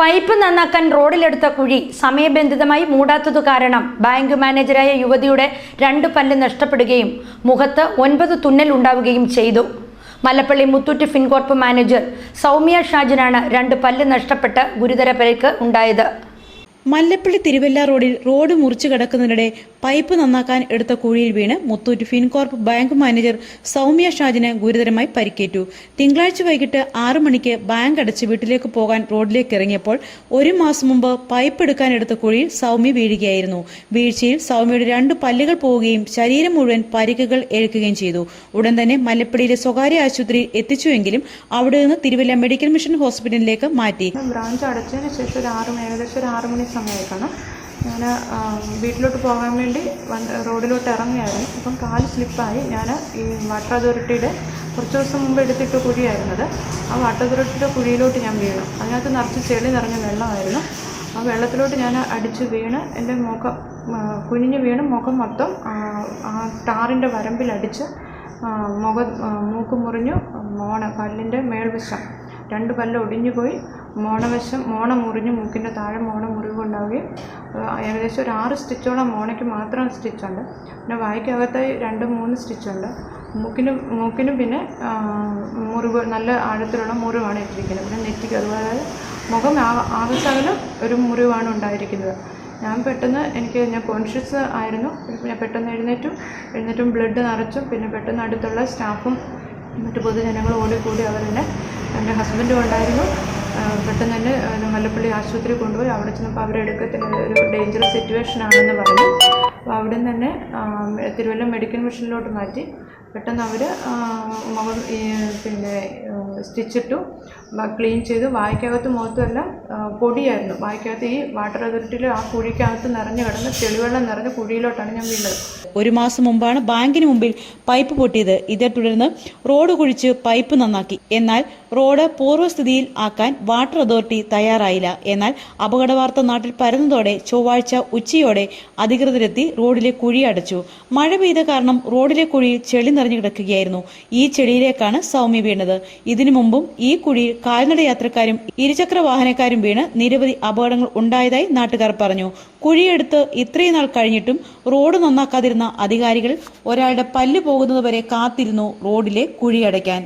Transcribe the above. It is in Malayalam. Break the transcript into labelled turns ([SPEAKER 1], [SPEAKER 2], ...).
[SPEAKER 1] പൈപ്പ് നന്നാക്കാൻ റോഡിലെടുത്ത കുഴി സമയബന്ധിതമായി മൂടാത്തതു കാരണം ബാങ്ക് മാനേജരായ യുവതിയുടെ രണ്ട് പല്ല് നഷ്ടപ്പെടുകയും മുഖത്ത് ഒൻപത് തുന്നൽ ഉണ്ടാവുകയും ചെയ്തു. മലപ്പള്ളി മുത്തൂറ്റ് ഫിൻകോർപ്പ് മാനേജർ സൗമ്യ ഷാജിനാണ് രണ്ട് പല്ല് നഷ്ടപ്പെട്ട് ഗുരുതര പരിക്ക് ഉണ്ടായത്.
[SPEAKER 2] മല്ലപ്പള്ളി തിരുവല്ല റോഡിൽ റോഡ് മുറിച്ചു കിടക്കുന്നതിനിടെ പൈപ്പ് നന്നാക്കാൻ എടുത്ത കുഴിയിൽ വീണ് മുത്തൂറ്റ് ഫിൻകോർപ്പ് ബാങ്ക് മാനേജർ സൗമ്യ ഷാജിന് ഗുരുതരമായി പരിക്കേറ്റു. തിങ്കളാഴ്ച വൈകിട്ട് ആറു മണിക്ക് ബാങ്ക് അടച്ച് വീട്ടിലേക്ക് പോകാൻ റോഡിലേക്ക് ഇറങ്ങിയപ്പോൾ ഒരു മാസം മുമ്പ് പൈപ്പ് എടുക്കാൻ എടുത്ത കുഴിയിൽ സൗമ്യ വീഴുകയായിരുന്നു. വീഴ്ചയിൽ സൗമ്യയുടെ രണ്ട് പല്ലുകൾ പോവുകയും ശരീരം മുഴുവൻ പരിക്കുകൾ ഏൽക്കുകയും ചെയ്തു. ഉടൻ തന്നെ മല്ലപ്പള്ളിയിലെ സ്വകാര്യ ആശുപത്രിയിൽ എത്തിച്ചുവെങ്കിലും അവിടെ നിന്ന് തിരുവല്ല മെഡിക്കൽ മിഷൻ ഹോസ്പിറ്റലിലേക്ക് മാറ്റി.
[SPEAKER 3] ബ്രാഞ്ച് അടച്ചതിന് ശേഷം ഒരു ആറ് ഏകദേശം ഒരു ആറ് മണി സമയമായി കാണും ഞാൻ വീട്ടിലോട്ട് പോകാൻ വേണ്ടി റോഡിലോട്ട് ഇറങ്ങിയായിരുന്നു. അപ്പം കാൽ സ്ലിപ്പായി. ഞാൻ ഈ വാട്ടർ അതോറിറ്റിയുടെ കുറച്ച് ദിവസം മുമ്പ് എടുത്തിട്ട് കുഴിയായിരുന്നത്. ആ വാട്ടർ അതോറിറ്റിയുടെ കുഴിയിലോട്ട് ഞാൻ വീണു. അതിനകത്ത് നിറച്ച് ചെളി നിറഞ്ഞ വെള്ളമായിരുന്നു. ആ വെള്ളത്തിലോട്ട് ഞാൻ അടിച്ച് വീണ് എന്റെ മുഖം കുനിഞ്ഞ് വീണ് മുഖം മൊത്തം ആ, ടാറിന്റെ വരമ്പിലടിച്ച് മുഖം മൂക്ക് മുറിഞ്ഞു മോണ പല്ലിന്റെ മേൽവശം രണ്ട് പല്ല് ഒടിഞ്ഞു പോയി മോണവശം മോണ മുറിഞ്ഞ് മൂക്കിന്റെ താഴെ മോണ മുറിവുണ്ടാവുകയും ഏകദേശം ഒരു ആറ് സ്റ്റിച്ചോളം മോണയ്ക്ക് മാത്രം സ്റ്റിച്ചുണ്ട്. പിന്നെ വായ്ക്കകത്തായി രണ്ട് മൂന്ന് സ്റ്റിച്ചുണ്ട്. മൂക്കിനും മൂക്കിനും പിന്നെ മുറിവ് നല്ല ആഴത്തിലുള്ള മുറിവാണ് ഇട്ടിരിക്കുന്നത്. പിന്നെ നെറ്റിക്ക് അതുപോലെ മുഖം ആ- ഒരു മുറിവാണ് ഉണ്ടായിരിക്കുന്നത്. ഞാൻ പെട്ടെന്ന് എനിക്ക് ഞാൻ കോൺഷ്യസ് ആയിരുന്നു. ഞാൻ പെട്ടെന്ന് എഴുന്നേറ്റും. എഴുന്നേറ്റും ബ്ലഡ് നിറച്ചും പിന്നെ പെട്ടെന്ന് അടുത്തുള്ള സ്റ്റാഫും മറ്റു പൊതുജനങ്ങളും ഓടിക്കൂടി അവരെന്നെ എന്റെ ഹസ്ബൻഡും ഉണ്ടായിരുന്നു. പെട്ടെന്ന് തന്നെ മല്ലപ്പള്ളി ആശുപത്രി കൊണ്ടുപോയി. അവിടെ ചെന്നപ്പോൾ അവരെടുക്കത്തില്ല ഒരു ഡേഞ്ചറസ് സിറ്റുവേഷൻ ആണെന്ന് പറഞ്ഞു. അപ്പോൾ അവിടെ നിന്ന് തന്നെ തിരുവല്ല മെഡിക്കൽ മിഷനിലോട്ട് മാറ്റി. പെട്ടെന്ന് അവർ മുഖം പിന്നെ സ്റ്റിച്ചിട്ടു ക്ലീൻ ചെയ്തു. വായ്ക്കകത്ത് മുഖത്തും എല്ലാം പൊടിയായിരുന്നു. വായ്ക്കകത്ത് ഈ വാട്ടർ അതോറിറ്റിയിൽ ആ കുഴിക്കകത്ത് നിറഞ്ഞു കിടന്ന് ചെളിവെള്ളം നിറഞ്ഞ കുഴിയിലോട്ടാണ് ഞാൻ വീണത്.
[SPEAKER 2] ഒരു മാസം മുമ്പാണ് ബാങ്കിന് മുമ്പിൽ പൈപ്പ് പൊട്ടിയത്. ഇതേ തുടർന്ന് റോഡ് കുഴിച്ച് പൈപ്പ് നന്നാക്കി. എന്നാൽ റോഡ് പൂർവസ്ഥിതിയിൽ ആക്കാൻ വാട്ടർ അതോറിറ്റി തയ്യാറായില്ല. എന്നാൽ അപകട വാർത്ത നാട്ടിൽ പരന്നതോടെ ചൊവ്വാഴ്ച ഉച്ചയോടെ അധികൃതരെത്തി റോഡിലെ കുഴി അടച്ചു. മഴ പെയ്ത കാരണം റോഡിലെ കുഴിയിൽ ചെളി നിറഞ്ഞു കിടക്കുകയായിരുന്നു. ഈ ചെടിയിലേക്കാണ് സൗമ്യ വീണത്. ഇതിനു മുമ്പും ഈ കുഴിയിൽ കാൽനട യാത്രക്കാരും ഇരുചക്ര വാഹനക്കാരും വീണ് നിരവധി അപകടങ്ങൾ ഉണ്ടായതായി നാട്ടുകാർ പറഞ്ഞു. കുഴിയെടുത്ത് ഇത്രയും നാൾ കഴിഞ്ഞിട്ടും റോഡ് നന്നാക്കാതിരുന്ന അധികാരികൾ ഒരാളുടെ പല്ല് പോകുന്നതുവരെ കാത്തിരുന്നു റോഡിലെ കുഴിയടയ്ക്കാൻ.